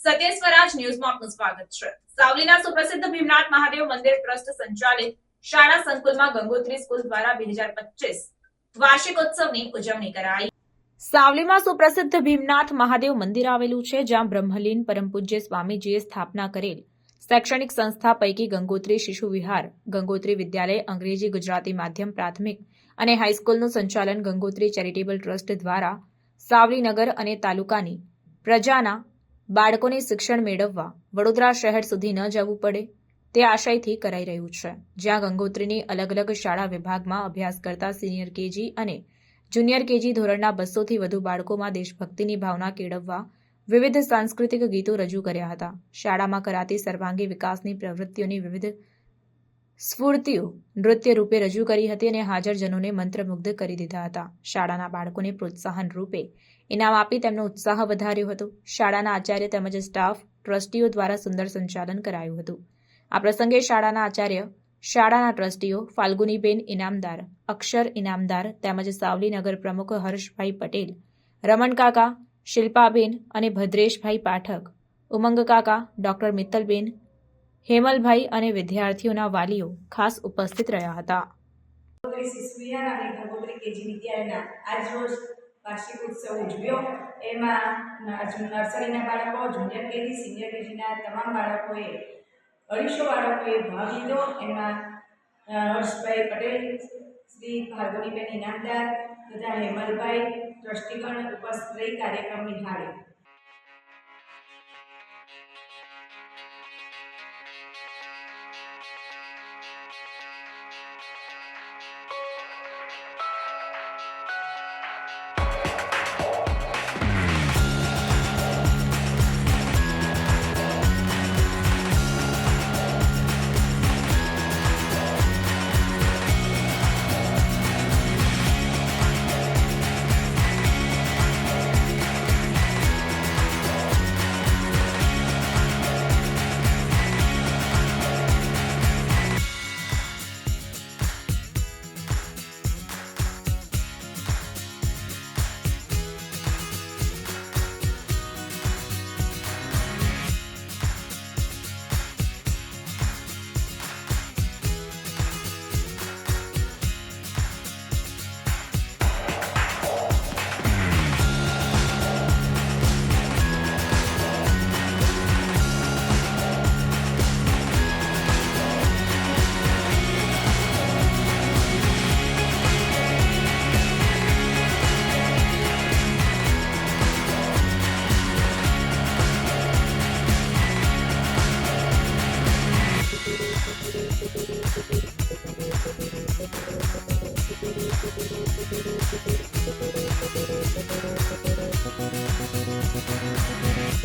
સ્વરાજ ન્યૂઝમાં આપનું સ્વાગત છે. સાવલીના સુપ્રસિદ્ધ ભીમનાથ મહાદેવ મંદિર ટ્રસ્ટ સંચાલિત શાળા સંકુલમાં ગંગોત્રી સ્કૂલ દ્વારા બે હજાર પચીસ વાર્ષિકોત્સવની ઉજવણી કરાઈ. સાવલીમાં સુપ્રસિદ્ધ ભીમનાથ મહાદેવ મંદિર આવેલું છે, જ્યાં બ્રહ્મલીન પરમ સ્વામીજીએ સ્થાપના કરેલ શૈક્ષણિક સંસ્થા પૈકી ગંગોત્રી શિશુ વિહાર, ગંગોત્રી વિદ્યાલય, અંગ્રેજી ગુજરાતી માધ્યમ પ્રાથમિક અને હાઈસ્કૂલનું સંચાલન ગંગોત્રી ચેરિટેબલ ટ્રસ્ટ દ્વારા સાવલીનગર અને તાલુકાની પ્રજાના બાળકોને શિક્ષણ મેળવવા વડોદરા શહેર સુધી ન જવું પડે તે આશયથી કરાઈ રહ્યું છે. જ્યાં ગંગોત્રીની અલગ અલગ શાળા વિભાગમાં અભ્યાસ કરતા સિનિયર કેજી અને જુનિયર કેજી ધોરણના બસોથી વધુ બાળકોમાં દેશભક્તિની ભાવના કેળવવા વિવિધ સાંસ્કૃતિક ગીતો રજૂ કર્યા હતા. શાળામાં કરાતી સર્વાંગી વિકાસની પ્રવૃત્તિઓની વિવિધ સ્ફૂર્તિઓ નૃત્ય રૂપે રજૂ કરી હતી અને હાજરજનોને મંત્રમુગ્ધ કરી દીધા હતા. શાળાના બાળકોને પ્રોત્સાહન રૂપે ઇનામ આપી તેમનો ઉત્સાહ વધાર્યો હતો. શાળાના આચાર્ય તેમજ સ્ટાફ ટ્રસ્ટીઓ દ્વારા સુંદર સંચાલન કરાયું હતું. આ પ્રસંગે શાળાના આચાર્ય, શાળાના ટ્રસ્ટીઓ ફાલ્ગુનીબેન ઇનામદાર, અક્ષર ઇનામદાર તેમજ સાવલી નગર પ્રમુખ હર્ષભાઈ પટેલ, રમણ કાકા, શિલ્પાબેન અને ભદ્રેશભાઈ પાઠક, ઉમંગ કાકા, ડોક્ટર મિત્તલબેન હેમલભાઈ અને વિદ્યાર્થીઓના વાલીઓ ખાસ ઉપસ્થિત રહ્યા હતા. અને ગંગોત્રી કેજી વિદ્યાલયના આજ વાર્ષિક ઉત્સવ ઉજવ્યો. એમાં નર્સરીના બાળકો, જુનિયર કેજી, સિનિયર કેજીના તમામ બાળકોએ, અઢીસો બાળકોએ ભાગ લીધો. એમાં હર્ષભાઈ પટેલ, શ્રી ભાર્ગવીબેન ઇનામદાર તથા હેમલભાઈ, ટ્રસ્ટીગણ ઉપસ્થિત રહી કાર્યક્રમ નિહાળ્યો.